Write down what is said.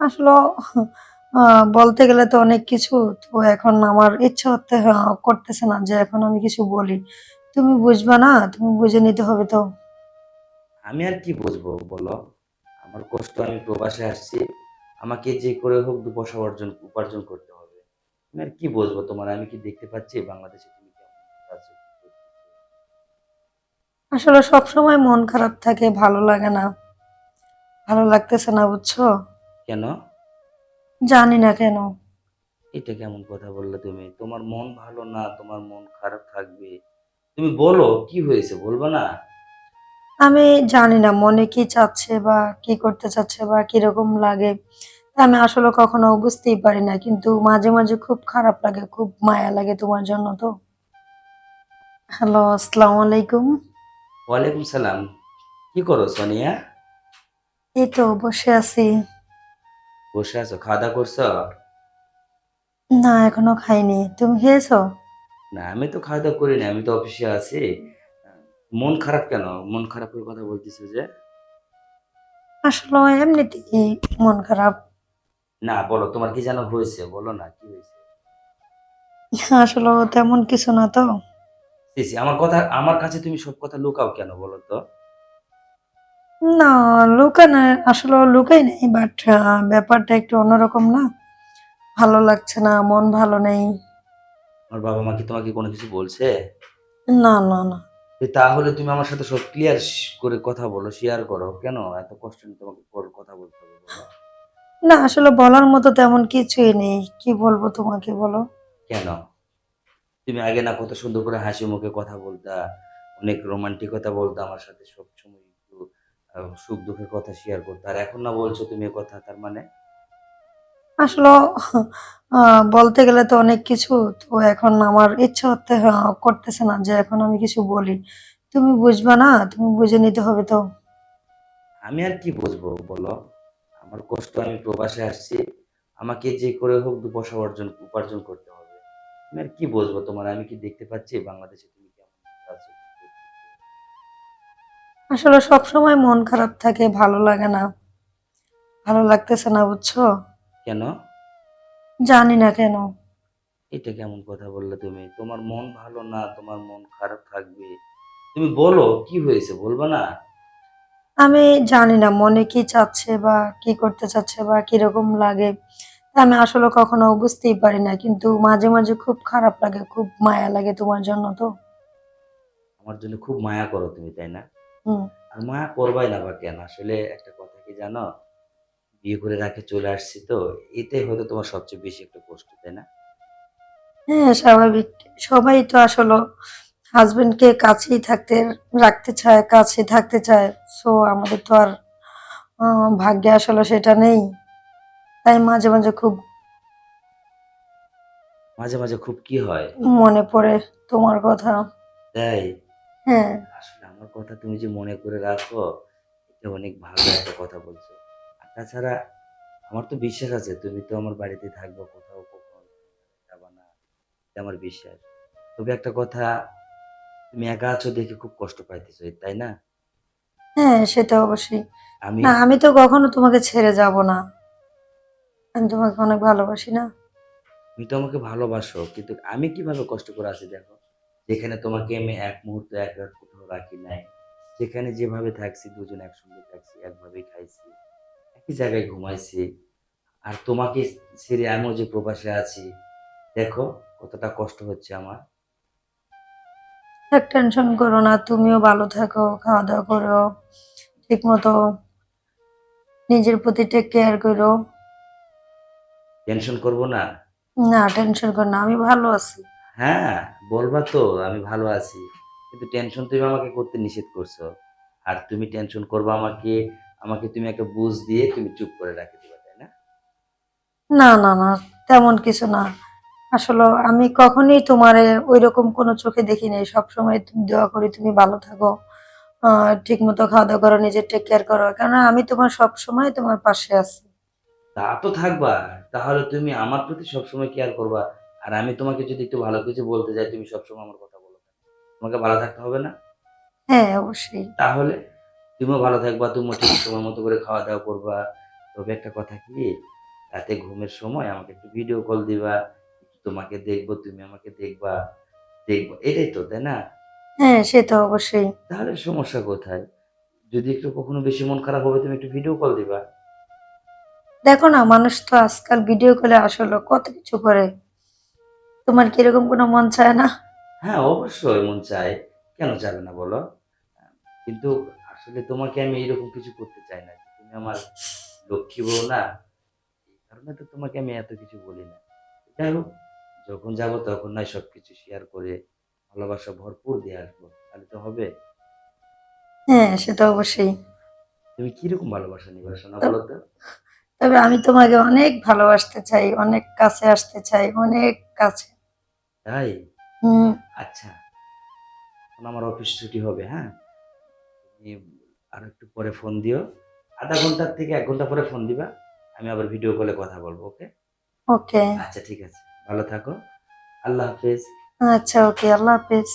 আসলে বলতে গেলে তো অনেক কিছু। তো এখন আমার ইচ্ছা হতে করতেছে না যে এখন আমি কিছু বলি। তুমি বুঝবা না? তুমি বুঝে নিতে হবে তো। আমি আর কি বুঝব বলো? আমার কষ্ট আমি প্রবাসে আসছি। আমাকে যে করে হোক দু পয়সা অর্জন উপার্জন করতে হবে। আমি আর কি বুঝব তোমার? আমি কি দেখতে পাচ্ছি বাংলাদেশে তুমি কেমন? আছো আসলে সব সময় মন খারাপ থাকে ভালো লাগে না। ভালো লাগতেছে না বুঝছ? কেন? জানি না কেন। এটা কেমন কথা বললে তুমি? তোমার মন ভালো না তোমার মন খারাপ থাকবে। তুমি বলো কি হয়েছে বলব না? আমি জানি না মনে কি চাচ্ছে বা কি করতে চাচ্ছে বা কীরকম লাগে। আমি আসলে কখনো বুঝতেই পারি না কিন্তু মাঝে মাঝে খুব খারাপ লাগে খুব মায়া লাগে তোমার জন্য তো। হ্যালো আসসালামু আলাইকুম। ওয়ালাইকুম সালাম। কি করো সোনিয়া? এই তো বসে আছি। বসে আছো খাওয়া দাওয়া করছ? না এখনও খাইনি। তুমি খেয়েছো? না আমি তো খাওয়া দাওয়া করিনি আমি তো অফিসে আছি। মন খারাপ কেন? মন খারাপের কথা বলতেছো যে? আসলে এমনিতেই মন খারাপ? না বলো তোমার কি যেন হয়েছে? বলো না কি হয়েছে? আসলে তেমন কিছু না তো। আমার কথা আমার কাছে তুমি সব কথা লুকাও কেন বলো তো? না লুকানো আসলে লুকাই নেই বাট ব্যাপারটা একটু অন্যরকম না? ভালো লাগছে না মন ভালো নেই। আমার বাবা মা কি তোমাকে কোনো কিছু বলছে? না না না। তাহলে তুমি আমার সাথে সব ক্লিয়ার করে কথা বলো শেয়ার করো কেন? এত কষ্ট নিয়ে তোমাকে কথা বলতে হবে না আসলে বলার মতো তেমন কিছুই নেই। কি বলব তোমাকে বলো? কেন? তুমি আগে না কত সুন্দর করে হাসি মুখে কথা বলতা অনেক রোমান্টিকতা বলতা আমার সাথে সব সময় সুখ দুঃখের কথা শেয়ার করতে। আর এখন না বলছো তুমি এ কথা তার মানে? আসলে বলতে গেলে তো অনেক কিছু তো এখন আমার ইচ্ছা হতে করতেছে না যে এখন আমি কিছু বলি। তুমি বুঝবা না তুমি বুঝে নিতে হবে তো। আমি আর কি বুঝব বলো? আমার কষ্ট আমি প্রবাসে আসছি আমাকে যে করে হোক দু পয়সা অর্জন উপার্জন করতে হবে। আমি আর কি বুঝব তোমার? আমি কি দেখতে পাচ্ছি বাংলাদেশে আসলে সব সময় মন খারাপ থাকে ভালো লাগে না। ভালো লাগতেছে না বুঝছ? কেন? জানি না কেন। এটা কেমন কথা বললে তুমি? তোমার মন ভালো না তোমার মন খারাপ থাকবে। তুমি বলো কি হয়েছে? বলব না। আমি জানি না মনে কি চাচ্ছে বা কি করতে চাচ্ছে বা কীরকম লাগে। আমি আসলে কখনো বুঝতেই পারি না কিন্তু মাঝে মাঝে খুব খারাপ লাগে খুব মায়া লাগে তোমার জন্য তো। আমার জন্য খুব মায়া করো তুমি তাই না? মায়া করবাই না বা কেন? আসলে একটা কথা কি জানো? বিয়ে করে রাখে চলে আসছি তো এটাই হয়তো তোমার সবচেয়ে বেশি একটা কষ্ট তাই না? হ্যাঁ স্বাভাবিক। সবাই তো আসলে হাজবেন্ডকে কাছেই থাকতে রাখতে চায় কাছে থাকতে চায়। সো আমাদের তো আর ভাগ্যে আসলে সেটা নেই। তাই মাঝে মাঝে খুব মাঝে মাঝে খুব কি হয়? মনে পড়ে তোমার কথা। তাই? হ্যাঁ। আমার কথা তুমি যে মনে করে রাখো এটা অনেক ভালো একটা কথা বলছো। আর তাছাড়া আমার তো বিশ্বাস আছে তুমি তো আমার বাড়িতে থাকব কোথাও কখনো যাবা না এটা আমার বিশ্বাস। তবে একটা কথা তুমি একা আছো দেখে খুব কষ্ট পাইতেছো তাই না? হ্যাঁ সেটা অবশ্যই। আমি না আমি তো কখনো তোমাকে ছেড়ে যাব না। আমি তোমাকে অনেক ভালোবাসি না? তুমি তো আমাকে ভালোবাসো কিন্তু আমি কীভাবে কষ্ট করে আছি দেখো? যেখানে তোমাকে আমি এক মুহূর্ত এক রাত রাখি নাই। যেখানে যেভাবে থাকছি দুজন একসঙ্গে থাকছি একভাবেই খাইছি একই জায়গায় ঘুমাইছি। আর তোমাকে ছেড়ে আমিও যে প্রবাসে আছি দেখো কতটা কষ্ট হচ্ছে আমার। টেনশন করো না তুমিও ভালো থাকো খাওয়া দাওয়া করো ঠিক মতো নিজের প্রতি টেক কেয়ার করো। টেনশন করব না? না টেনশন করো না আমি ভালো আছি। হ্যাঁ বলবা তো আমি ভালো আছি। কিন্তু টেনশন তুমি আমাকে করতে নিষেধ করছ। আর তুমি টেনশন করবা আমাকে আমাকে তুমি একটা বুঝ দিয়ে তুমি চুপ করে রাখে দিবা তাই না? না না না তেমন কিছু না। আসলে আমি কখনোই তোমারে ওই রকম কোনো চোখে দেখি নাই। সবসময় তুমি দোয়া করি তুমি ভালো থাকো। ঠিক মতো খাওয়া দাওয়া করো নিজের টেক কেয়ার করো। কারণ আমি তোমার সব সময় তোমার পাশে আছি। তা তো থাকবা। তাহলে তুমি আমার প্রতি সবসময় কেয়ার করবা। আর আমি তোমাকে যদি একটু ভালো কিছু বলতে যাই তুমি সবসময় আমার কথা তোমাকে ভালো থাকতে হবে না? হ্যাঁ অবশ্যই। তাহলে তুমিও ভালো থাকবা তুমিও ঠিক সময় মতো করে খাওয়া দাওয়া করবা। তবে একটা কথা কি রাতে ঘুমের সময় আমাকে একটু ভিডিও কল দিবা তোমাকে দেখব তুমি আমাকে দেখবা দেখব এটাই তো তাই না? হ্যাঁ সে তো অবশ্যই। তাহলে সমস্যা কোথায়? যদি একটু কখনো বেশি মন খারাপ হবে তুমি একটু ভিডিও কল দিবা। দেখো না মানুষ তো আজকাল ভিডিও কলে আসলে কত কিছু করে। তোমার কি এরকম কোনো মন চায় না? হ্যাঁ অবশ্যই মন চায় কেন যাবে না বলো? কিন্তু আসলে তোমাকে আমি এইরকম কিছু করতে চাই না। তুমি আমার লক্ষ্মী বউ না এই কারণে তো তোমাকে আমি এত কিছু বলি না। যাই হোক যখন যাব তখন নয় সব কিছু শেয়ার করে ভালোবাসা ভরপুর দিয়ে আসব। তাহলে তো হবে। হ্যাঁ সে তো অবশ্যই। তুমি কীরকম ভালোবাসা নিবে শোনা বলো তো? তবে আমি তোমাকে অনেক ভালোবাসতে চাই অনেক কাছে আসতে চাই অনেক কাছে। তাই? আচ্ছা। আমার অফিস ছুটি হবে হ্যাঁ? তুমি আর একটু পরে ফোন দিও। আধা ঘণ্টার থেকে এক ঘণ্টা পরে ফোন দিবা আমি আবার ভিডিও কলে কথা বলব ওকে ওকে আচ্ছা ঠিক আছে। ভালো থাকো। আল্লাহ হাফেজ। আচ্ছা ওকে আল্লাহ হাফেজ।